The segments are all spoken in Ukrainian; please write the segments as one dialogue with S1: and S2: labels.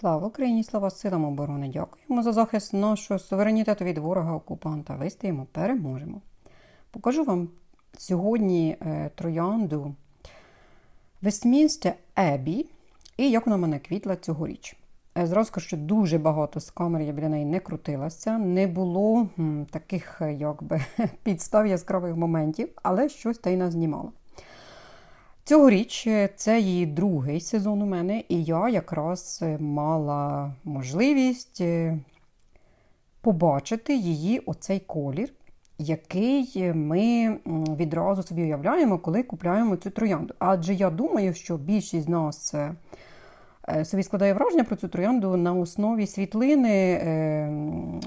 S1: Слава Україні, слава силам оборони! Дякуємо за захист нашого суверенітету від ворога-окупанта. Вистоїмо, переможемо. Покажу вам сьогодні е, троянду Вестмінстер Ебі і як вона мене квітла цьогоріч. Е, Зразу скажу, що дуже багато з камер я біля неї не крутилася, не було м, таких е, якби, підстав яскравих моментів, але щось та й назнімала. Цьогоріч е, це її другий сезон у мене, і я якраз е, мала можливість е, побачити її оцей колір, який ми відразу собі уявляємо, коли купляємо цю троянду. Адже я думаю, що більшість з нас собі складає враження про цю троянду на основі світлини е,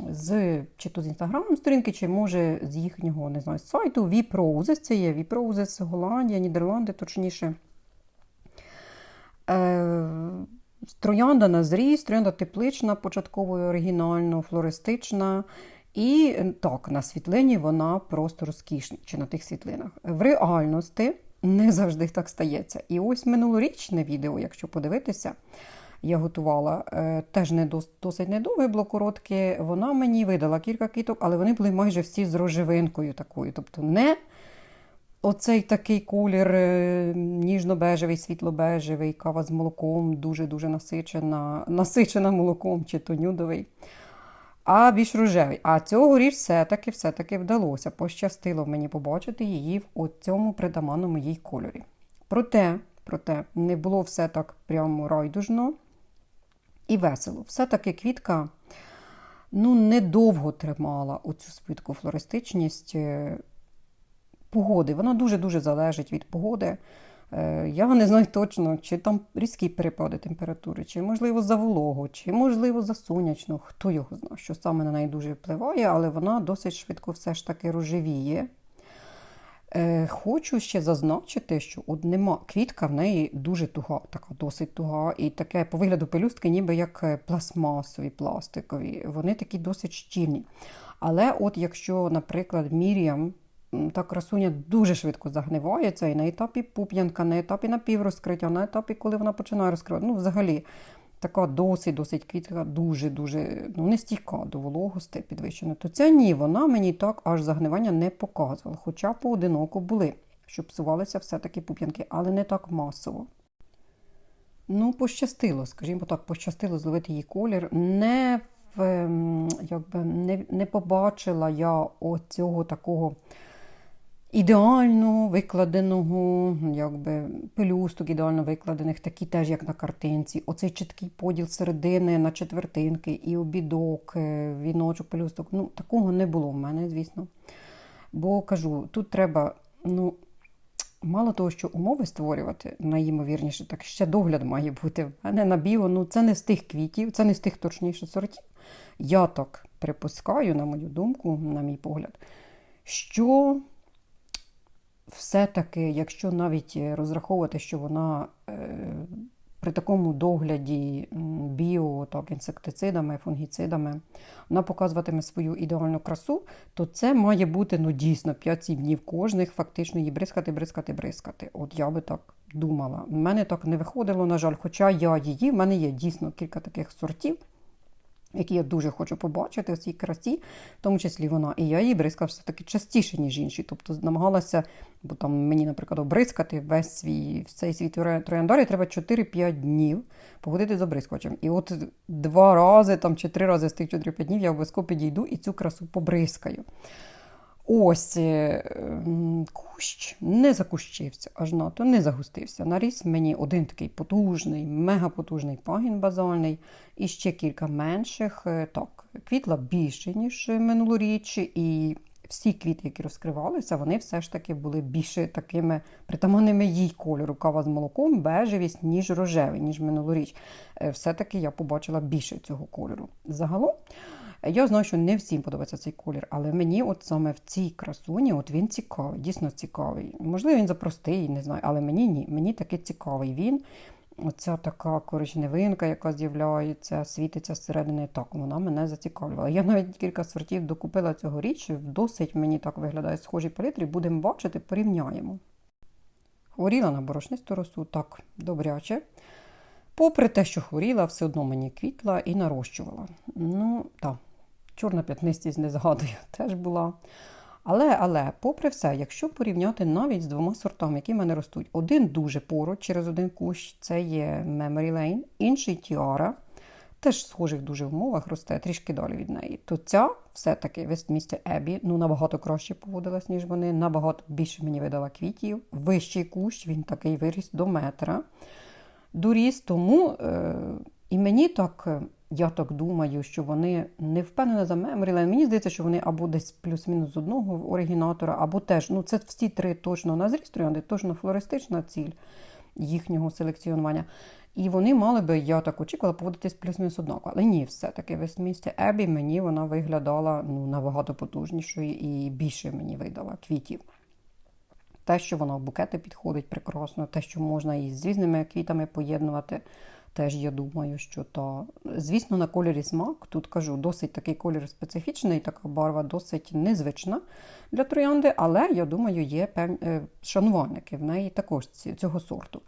S1: з чи то з інстаграм-сторінки, чи може з їхнього не знаю, сайту Vip Roses. Це є Roses, Голландія, Нідерланди, точніше. Е, Троянда на зріз, троянда теплична, початково оригінально, флористична. І е, так, на світлині вона просто розкішна, чи на тих світлинах. В реальності не завжди так стається. І ось минулорічне відео, якщо подивитися, я готувала е, теж не дос, досить недовге, було. Вона мені видала кілька квіток, але вони були майже всі з рожевинкою такою. Тобто не Оцей такий колір е, ніжно-бежевий, світло-бежевий, кава з молоком, дуже-дуже насичена, насичена молоком чи то нюдовий, а більш рожевий. А цьогоріч все-таки все-таки вдалося. Пощастило мені побачити її в цьому притаманному їй кольорі. Проте, проте, не було все так прямо райдужно і весело. Все-таки квітка ну, недовго тримала оцю свою таку флористичність е, погоди. Вона дуже-дуже залежить від погоди. Е, Я не знаю точно, чи там різкі перепади температури, чи можливо за вологу, чи можливо за сонячну. Хто його знає, що саме на неї дуже впливає, але вона досить швидко все ж таки рожевіє. Е, Хочу ще зазначити, що от нема квітка в неї дуже туга, така досить туга, і таке по вигляду пелюстки, ніби як е, пластмасові, пластикові. Вони такі досить щільні. Але от якщо, наприклад, Міріам м, та красуня дуже швидко загнивається і на етапі пуп'янка, на етапі напіврозкриття, на етапі, коли вона починає розкривати. Ну, взагалі, така досить, досить квітка, дуже-дуже ну, не стійка до вологості підвищена. То ця ні, вона мені так аж загнивання не показувала. Хоча поодиноко були, що псувалися все-таки пуп'янки, але не так масово. Ну, пощастило, скажімо так, пощастило зловити її колір. Не, ем, якби, не, не побачила я оцього такого ідеально викладеного, якби пелюсток ідеально викладених, такі теж, як на картинці. Оцей чіткий поділ середини на четвертинки, і обідок, е, віночок, пелюсток. Ну, такого не було в мене, звісно. Бо кажу, тут треба, ну, мало того, що умови створювати, найімовірніше, так ще догляд має бути. А не на біо, ну це не з тих квітів, це не з тих точніше сортів. Я так припускаю, на мою думку, на мій погляд, що все-таки, якщо навіть е, розраховувати, що вона е, при такому догляді біо, так, інсектицидами, фунгіцидами, вона показуватиме свою ідеальну красу, то це має бути ну, дійсно 5-7 днів кожних, фактично її бризкати, бризкати, бризкати. От я би так думала. У мене так не виходило, на жаль, хоча я її, в мене є дійсно кілька таких сортів які я дуже хочу побачити в цій красі, в тому числі вона. І я її бризкала все-таки частіше, ніж інші. Тобто намагалася, бо там мені, наприклад, обризкати весь свій в цей свій трояндорі треба 4-5 днів походити з обрискувачем. І от два рази там, чи три рази з тих 4-5 днів я обов'язково підійду і цю красу побризкаю. Ось е, кущ не закущився, аж надто не загустився. Наріс мені один такий потужний, мегапотужний пагін базальний і ще кілька менших. Е, Так, квітла більше, ніж минулоріч, і всі квіти, які розкривалися, вони все ж таки були більше такими притаманними їй кольору. Кава з молоком, бежевість, ніж рожевий, ніж минулоріч. Е, Все-таки я побачила більше цього кольору. Загалом. Я знаю, що не всім подобається цей колір, але мені от саме в цій красуні от він цікавий, дійсно цікавий. Можливо, він запростий, не знаю, але мені ні. Мені таки цікавий він. Оця така коричневинка, яка з'являється, світиться зсередини. Так, вона мене зацікавлювала. Я навіть кілька сортів докупила цього річ, досить мені так виглядає схожі палітрі. Будемо бачити, порівняємо. Хворіла на борошнисту росу, так, добряче. Попри те, що хворіла, все одно мені квітла і нарощувала. Ну, так, чорна п'ятнистість не згадую, теж була. Але, але, попри все, якщо порівняти навіть з двома сортами, які в мене ростуть, один дуже поруч через один кущ, це є Memory Lane, інший Tiara, теж схожих дуже умовах росте трішки далі від неї. То ця все-таки Вестмістя Ебі ну, набагато краще поводилась, ніж вони, набагато більше мені видала квітів. Вищий кущ, він такий виріс до метра. Доріс, тому е, і мені так, е, я так думаю, що вони не впевнена за Memory Мені здається, що вони або десь плюс-мінус з одного оригінатора, або теж, ну це всі три точно на зріст троянди, точно флористична ціль їхнього селекціонування. І вони мали би, я так очікувала, поводитись плюс-мінус однаково. Але ні, все-таки Вестмістя Ебі мені вона виглядала ну, набагато потужнішою і більше мені видала квітів. Те, що вона в букети підходить прекрасно, те, що можна і з різними квітами поєднувати, теж я думаю, що та. Звісно, на кольорі смак. Тут кажу, досить такий колір специфічний, така барва досить незвична для троянди, але я думаю, є певні е, шанувальники в неї також цього сорту.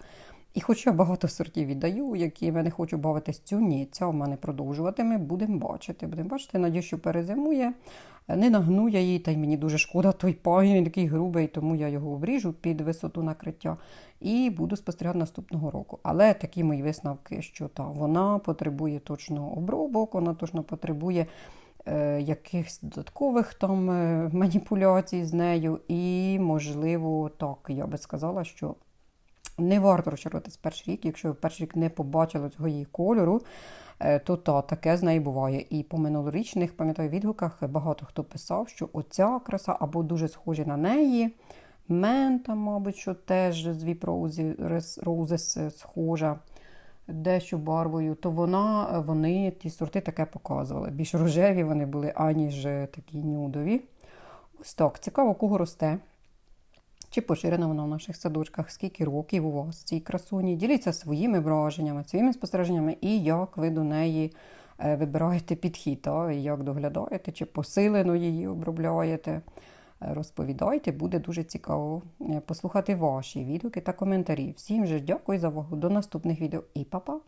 S1: І хоч я багато сортів віддаю, які я не хочу бавитись цю, ні, ця в мене продовжуватиме, будемо бачити. Будемо бачити, надію, що перезимує. Не нагну я її, та й мені дуже шкода той пагін, він такий грубий, тому я його обріжу під висоту накриття і буду спостерігати наступного року. Але такі мої висновки, що та, вона потребує точно обробок, вона точно потребує е, якихось додаткових там е, маніпуляцій з нею. І, можливо, так, я би сказала, що не варто розчаруватись перший рік, якщо ви перший рік не побачили цього її кольору, е, то та, таке з нею буває. І по минулорічних, пам'ятаю, відгуках багато хто писав, що оця краса або дуже схожа на неї. Мента, мабуть, що теж з Віп Roses схожа дещо барвою, то вона, вони ті сорти таке показували. Більш рожеві вони були, аніж такі нюдові. Ось так, цікаво, кого росте. Чи поширена вона в наших садочках, скільки років у вас цій красуні. Діліться своїми враженнями, своїми спостереженнями і як ви до неї е, вибираєте підхід, а, як доглядаєте, чи посилено її обробляєте. Е, Розповідайте, буде дуже цікаво е, послухати ваші відгуки та коментарі. Всім же дякую за увагу. До наступних відео і па-па!